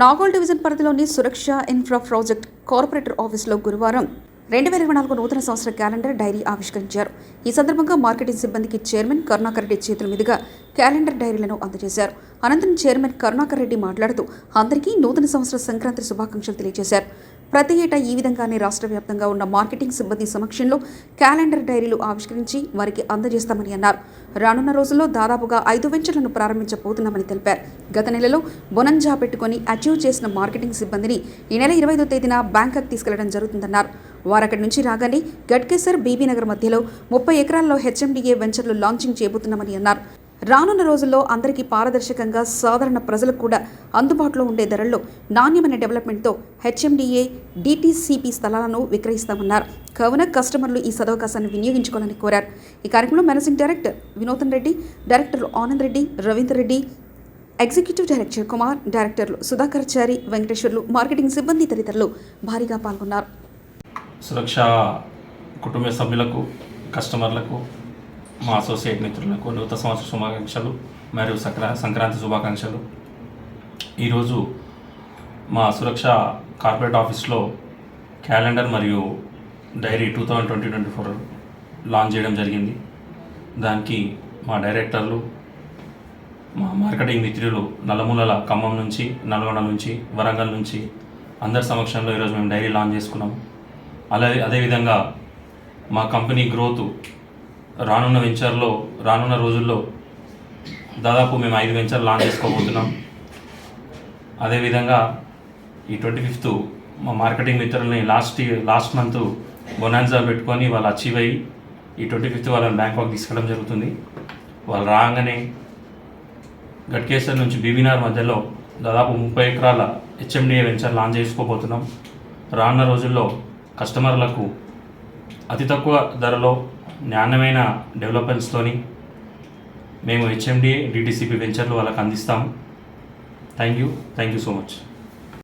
Nagole division పరిధిలోని సురక్ష infra project corporator ఆఫీసులో గురువారం రెండు వేల ఇరవై నాలుగు నూతన సంవత్సర క్యాలెండర్ డైరీ ఆవిష్కరించారు. ఈ సందర్భంగా మార్కెటింగ్ సిబ్బందికి చైర్మన్ కరుణాకర్ రెడ్డి చేతుల మీదుగా క్యాలెండర్ డైరీలను అందజేశారు. అనంతరం చైర్మన్ కరుణాకర్ రెడ్డి మాట్లాడుతూ అందరికీ నూతన సంవత్సర సంక్రాంతి శుభాకాంక్షలు తెలియజేశారు. ప్రతి ఏటా ఈ విధంగానే రాష్ట్ర వ్యాప్తంగా ఉన్న మార్కెటింగ్ సిబ్బంది సమక్షంలో క్యాలెండర్ డైరీలు ఆవిష్కరించి వారికి అందజేస్తామని అన్నారు. రానున్న రోజుల్లో దాదాపుగా ఐదు వెంచర్లను ప్రారంభించబోతున్నామని తెలిపారు. గత నెలలో బొనంజా పెట్టుకుని అచీవ్ చేసిన మార్కెటింగ్ సిబ్బందిని ఈ నెల ఇరవై ఐదో తేదీన బ్యాంకాక్ తీసుకెళ్ళడం జరుగుతుందన్నారు. వారక్కడి నుంచి రాగానే గట్కేసర్ బీబీనగర్ మధ్యలో ముప్పై ఎకరాల్లో హెచ్ఎండిఏ వెంచర్లు లాంచింగ్ చేయబోతున్నామని అన్నారు. రానున్న రోజుల్లో అందరికీ పారదర్శకంగా సాధారణ ప్రజలకు కూడా అందుబాటులో ఉండే ధరల్లో నాణ్యమైన డెవలప్మెంట్తో హెచ్ఎండిఏ డిటిసిపి స్థలాలను విక్రయిస్తామన్నారు. కావున కస్టమర్లు ఈ సదవకాశాన్ని వినియోగించుకోవాలని కోరారు. ఈ కార్యక్రమంలో managing director Vinodan Reddy director Anand Reddy Ravinder Reddy executive director Kumar డైరెక్టర్లు సుధాకర్ చారి వెంకటేశ్వర్లు మార్కెటింగ్ సిబ్బంది తదితరులు భారీగా పాల్గొన్నారు. సురక్ష కుటుంబ సభ్యులకు కస్టమర్లకు మా అసోసియేట్ మిత్రులకు నూతన సంవత్సర శుభాకాంక్షలు మరియు సక్రా సంక్రాంతి శుభాకాంక్షలు. ఈరోజు మా సురక్ష కార్పొరేట్ ఆఫీస్లో క్యాలెండర్ మరియు diary two thousand twenty twenty four launch చేయడం జరిగింది. దానికి మా డైరెక్టర్లు మా మార్కెటింగ్ మిత్రులు నల్లమూలల ఖమ్మం నుంచి నల్గొండ నుంచి వరంగల్ నుంచి అందరి సమక్షంలో ఈరోజు మేము డైరీ లాంచ్ చేసుకున్నాం. అలాగే అదేవిధంగా మా కంపెనీ గ్రోత్ రానున్న వెంచర్లో రానున్న రోజుల్లో దాదాపు మేము ఐదు వెంచర్ లాంచ్ చేసుకోబోతున్నాం. అదేవిధంగా ఈ ట్వంటీ ఫిఫ్త్ మా మార్కెటింగ్ మిత్రుల్ని లాస్ట్ లాస్ట్ మంత్ బొనాన్సా పెట్టుకొని వాళ్ళు అచీవ్ అయ్యి ఈ ట్వంటీ ఫిఫ్త్ వాళ్ళని బ్యాంకాక్ తీసుకెళ్ళడం జరుగుతుంది. వాళ్ళు రాగానే గట్కేశ్వర్ నుంచి బీబీనార్ మధ్యలో దాదాపు ముప్పై ఎకరాల హెచ్ఎండిఏ వెంచర్ లాంచ్ చేసుకోబోతున్నాం. రానున్న రోజుల్లో కస్టమర్లకు అతి తక్కువ ధరలో నాణ్యమైన డెవలప్మెంట్స్తోని మేము హెచ్ఎండి డిటిసిపి వెంచర్లు వాళ్ళకి అందిస్తాము thank you. Thank you so much.